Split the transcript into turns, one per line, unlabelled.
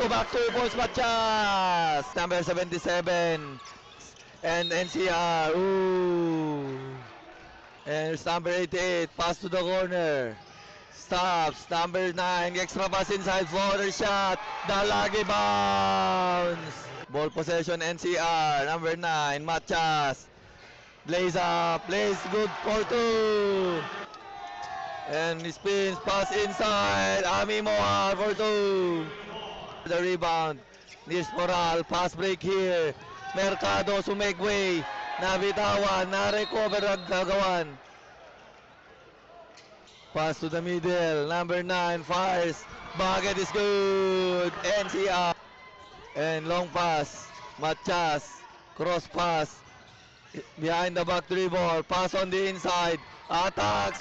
Alphonse Matias. Number 77. And NCR. Ooh. And it's number 88. Pass to the corner. Stops. Number 9. Extra pass inside. Floater shot. Dalagi bounce. Ball possession NCR. Number 9. Matias. Blaze up. Blaze good for two. And spins. Pass inside. Ami Moa for two. The rebound. Nils Moral. Pass break here. Mercado sumegway. Nabitawan. Na-recover ang gagawan. Pass to the middle. Number 9 fires. Bucket is good. NCR. And long pass. Machas. Cross pass. Behind the back three ball. Pass on the inside. Attacks.